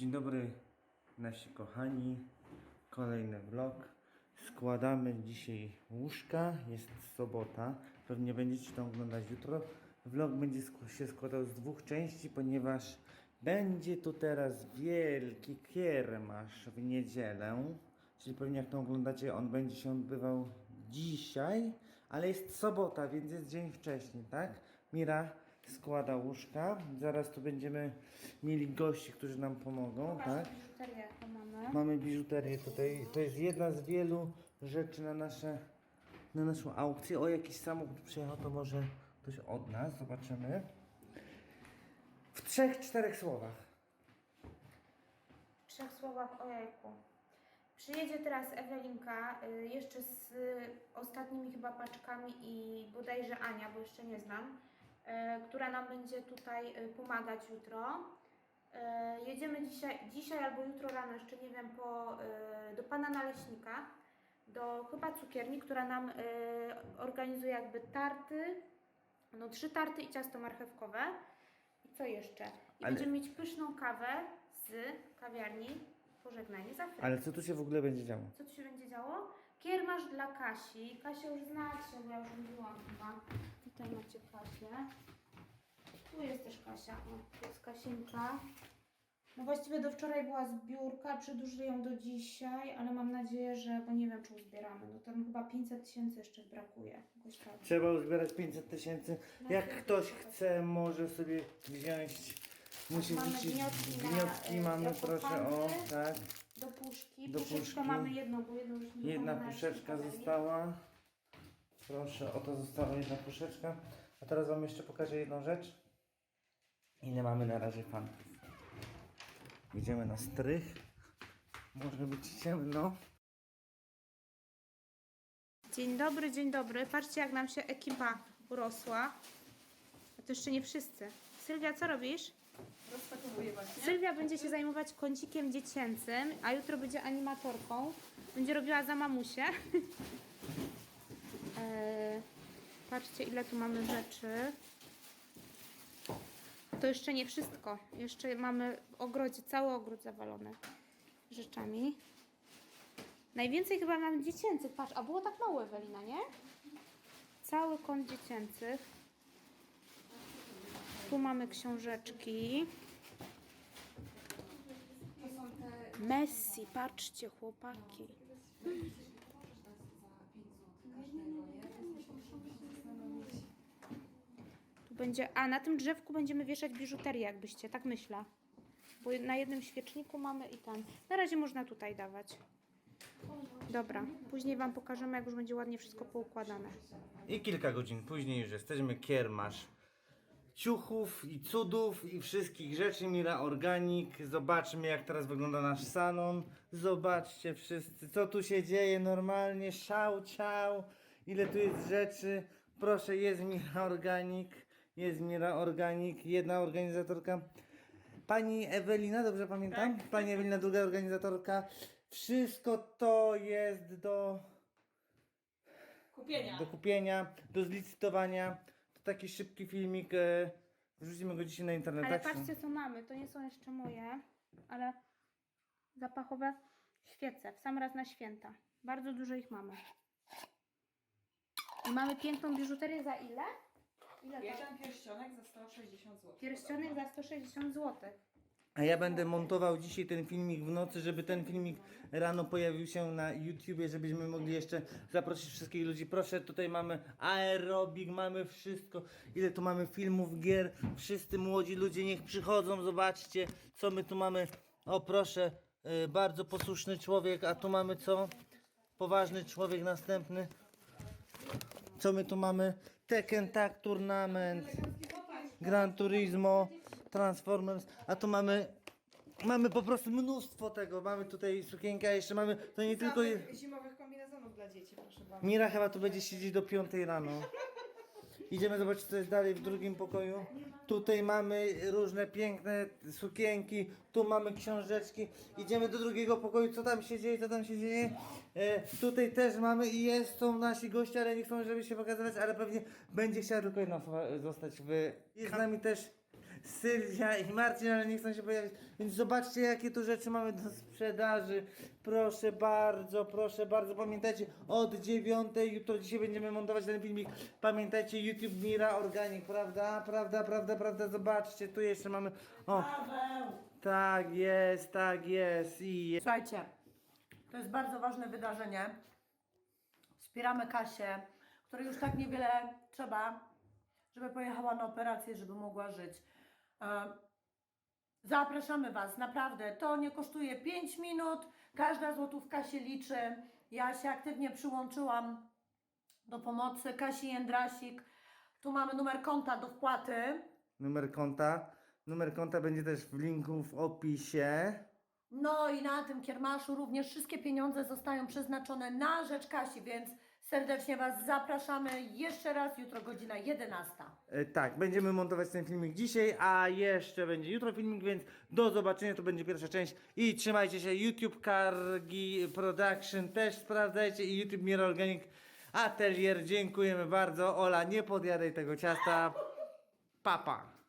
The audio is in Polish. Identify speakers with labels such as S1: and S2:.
S1: Dzień dobry nasi kochani. Kolejny vlog. Składamy dzisiaj łóżka. Jest sobota. Pewnie będziecie to oglądać jutro. Vlog będzie się składał z dwóch części, ponieważ będzie tu teraz wielki kiermasz w niedzielę. Czyli pewnie jak to oglądacie, on będzie się odbywał dzisiaj, ale jest sobota, więc jest dzień wcześniej, tak? Mira składa łóżka. Zaraz tu będziemy mieli gości, którzy nam pomogą, tak?
S2: biżuterię jaką mamy.
S1: Mamy biżuterię tutaj. To jest jedna z wielu rzeczy na nasze na naszą aukcję. O jakiś samochód przyjechał, to może ktoś od nas. Zobaczymy. W trzech, czterech słowach.
S2: W trzech słowach o jajku. Przyjedzie teraz Ewelinka, y, jeszcze z y, ostatnimi chyba paczkami i bodajże Ania, bo jeszcze nie znam, która nam będzie tutaj y, pomagać jutro. Y, Jedziemy dzisiaj, dzisiaj albo jutro rano, jeszcze nie wiem, po, do pana naleśnika, do chyba cukierni, która nam organizuje jakby tarty, no trzy tarty i ciasto marchewkowe. I co jeszcze? I
S1: Ale-
S2: będziemy mieć pyszną kawę z kawiarni Pożegnanie chwilę.
S1: Ale co tu się w ogóle będzie działo?
S2: Co tu się będzie działo? Kiermasz dla Kasi. Kasia już znacie, bo ja już mówiłam chyba. Tutaj macie Kasię. Tu jest też Kasia. O, tu jest Kasienka. No właściwie do wczoraj była zbiórka, przedłużyli ją do dzisiaj, ale mam nadzieję, że, bo nie wiem czy uzbieramy, no tam chyba 500 tysięcy jeszcze brakuje. Jakoś tak.
S1: Trzeba uzbierać 500 tysięcy. Jak ktoś chce, może sobie wziąć. Musi
S2: Mamy
S1: wrzucić
S2: na, e,
S1: mamy
S2: jako
S1: proszę o, tak.
S2: Do puszki.
S1: Do
S2: Puszeczkę
S1: puszki.
S2: mamy jedną, bo jedną już nie
S1: Jedna
S2: mamy na
S1: puszeczka
S2: resztę
S1: została. Proszę, oto została jedna puszeczka. A teraz Wam jeszcze pokażę jedną rzecz. Ile mamy na razie fanków. Idziemy na strych. Może być ciemno.
S2: Dzień dobry, dzień dobry. Patrzcie, jak nam się ekipa urosła. A to jeszcze nie wszyscy. Sylwia, co robisz?
S3: Rozpakowuję właśnie.
S2: Sylwia będzie się zajmować kącikiem dziecięcym, a jutro będzie animatorką. Będzie robiła za mamusię. Eee, patrzcie, ile tu mamy rzeczy. To jeszcze nie wszystko. Jeszcze mamy w ogrodzie, cały ogród zawalony rzeczami. Najwięcej chyba mamy dziecięcych. Patrz, a było tak mało Ewelina, nie? Cały kąt dziecięcych. Tu mamy książeczki. Messi, patrzcie chłopaki.
S3: każdego, nie?
S2: Tu będzie, a na tym drzewku będziemy wieszać biżuterię, jakbyście, tak myślę. Bo na jednym świeczniku mamy i tam. Na razie można tutaj dawać. Dobra, później Wam pokażemy, jak już będzie ładnie wszystko poukładane.
S1: I kilka godzin później już jesteśmy kiermasz ciuchów i cudów i wszystkich rzeczy Mira Organik. Zobaczmy jak teraz wygląda nasz salon. Zobaczcie wszyscy co tu się dzieje normalnie. Szał, ciał. Ile tu jest rzeczy. Proszę jest Mira Organik. Jest Mira Organik. Jedna organizatorka. Pani Ewelina, dobrze pamiętam? Pani Ewelina, druga organizatorka. Wszystko to jest do
S3: Kupienia.
S1: do kupienia, do zlicytowania. To taki szybki filmik. E, wrzucimy go dzisiaj na internet.
S2: Ale
S1: tak?
S2: patrzcie, co mamy. To nie są jeszcze moje, ale zapachowe świece. W sam raz na święta. Bardzo dużo ich mamy. I mamy piękną biżuterię za ile? Ile to?
S3: Jeden pierścionek za 160 zł.
S2: Pierścionek za 160 zł.
S1: A ja będę montował dzisiaj ten filmik w nocy, żeby ten filmik rano pojawił się na YouTubie, żebyśmy mogli jeszcze zaprosić wszystkich ludzi. Proszę, tutaj mamy aerobik, mamy wszystko. Ile tu mamy filmów, gier. Wszyscy młodzi ludzie niech przychodzą, zobaczcie, co my tu mamy. O proszę, y, bardzo posłuszny człowiek, a tu mamy co? Poważny człowiek następny. Co my tu mamy? Tekken Tag Tournament. Gran Turismo, Transformers, a tu mamy mamy po prostu mnóstwo tego. Mamy tutaj sukienkę, a jeszcze mamy to nie tylko
S3: zimowych kombinezonów dla dzieci, proszę bardzo.
S1: Mira chyba tu będzie siedzieć do 5 rano. Idziemy zobaczyć co jest dalej w drugim pokoju. Tutaj mamy różne piękne sukienki, tu mamy książeczki. Idziemy do drugiego pokoju, co tam się dzieje, co tam się dzieje. E, tutaj też mamy i jest, są nasi goście, ale nie chcą, żeby się pokazywać, ale pewnie będzie chciała tylko jedna osoba zostać w... Jest z nami też Sylwia i Marcin, ale nie chcą się pojawić. Więc zobaczcie, jakie tu rzeczy mamy do sprzedaży. Proszę bardzo, proszę bardzo. Pamiętajcie, od dziewiątej, jutro dzisiaj będziemy montować ten filmik. Pamiętajcie, YouTube Mira Organic, prawda? Prawda, prawda, prawda. Zobaczcie, tu jeszcze mamy. O, tak jest, tak jest. I
S4: Słuchajcie, to jest bardzo ważne wydarzenie. Wspieramy Kasię, której już tak niewiele trzeba, żeby pojechała na operację, żeby mogła żyć. E, Zapraszamy Was, naprawdę. To nie kosztuje 5 minut, każda złotówka się liczy. Ja się aktywnie przyłączyłam do pomocy Kasi Jędrasik. Tu mamy numer konta do wpłaty.
S1: numer konta. Numer konta będzie też w linku w opisie.
S4: No i na tym kiermaszu również wszystkie pieniądze zostają przeznaczone na rzecz Kasi, więc serdecznie Was zapraszamy jeszcze raz, jutro godzina 11.
S1: E, Tak, będziemy montować ten filmik dzisiaj, a jeszcze będzie jutro filmik, więc do zobaczenia, to będzie pierwsza część i trzymajcie się, YouTube Kargi Production też sprawdzajcie i YouTube Mira Organic Atelier, dziękujemy bardzo, Ola nie podjadaj tego ciasta, papa.